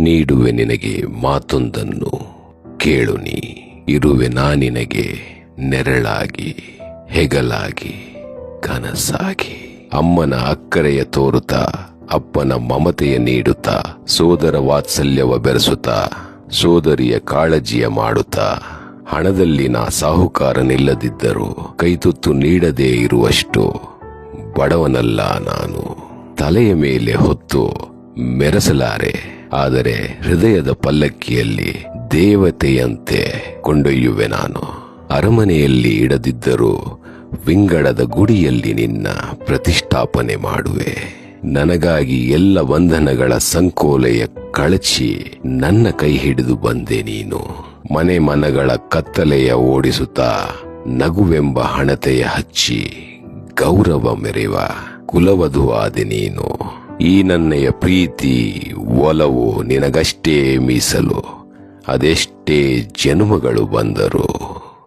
ನೀಡುವೆ ನಿನಗೆ ಮಾತೊಂದನ್ನು ಕೇಳು ನೀ. ಇರುವೆ ನಾನಿನಗೆ ನೆರಳಾಗಿ, ಹೆಗಲಾಗಿ, ಕನಸಾಗಿ. ಅಮ್ಮನ ಅಕ್ಕರೆಯ ತೋರುತ್ತಾ, ಅಪ್ಪನ ಮಮತೆಯ ನೀಡುತ್ತಾ, ಸೋದರ ವಾತ್ಸಲ್ಯವ ಬೆರೆಸುತ್ತಾ, ಸೋದರಿಯ ಕಾಳಜಿಯ ಮಾಡುತ್ತಾ. ಹಣದಲ್ಲಿ ನಾ ಸಾಹುಕಾರನಿಲ್ಲದಿದ್ದರೂ ಕೈತುತ್ತು ನೀಡದೇ ಇರುವಷ್ಟು ಬಡವನಲ್ಲ ನಾನು. ತಲೆಯ ಮೇಲೆ ಹೊತ್ತು ಮೆರೆಸಲಾರೆ. ಆದರೆ ಹೃದಯದ ಪಲ್ಲಕ್ಕಿಯಲ್ಲಿ ದೇವತೆಯಂತೆ ಕೊಂಡೊಯ್ಯುವೆ ನಾನು. ಅರಮನೆಯಲ್ಲಿ ಇಡದಿದ್ದರೂ ವಿಂಗಡದ ಗುಡಿಯಲ್ಲಿ ನಿನ್ನ ಪ್ರತಿಷ್ಠಾಪನೆ ಮಾಡುವೆ. ನನಗಾಗಿ ಎಲ್ಲ ಬಂಧನಗಳ ಸಂಕೋಲೆಯ ಕಳಚಿ ನನ್ನ ಕೈ ಹಿಡಿದು ಬಂದೆ ನೀನು. ಮನೆ ಮನಗಳ ಕತ್ತಲೆಯ ಓಡಿಸುತ್ತಾ ನಗುವೆಂಬ ಹಣತೆಯ ಹಚ್ಚಿ ಗೌರವ ಮೆರೆವ ಕುಲವಧುವಾದೆ ನೀನು. ಈ ನನ್ನೆಯ ಪ್ರೀತಿ ಒಲವು ನಿನಗಷ್ಟೇ ಮೀಸಲು ಅದೆಷ್ಟೇ ಜನ್ಮಗಳು ಬಂದರು.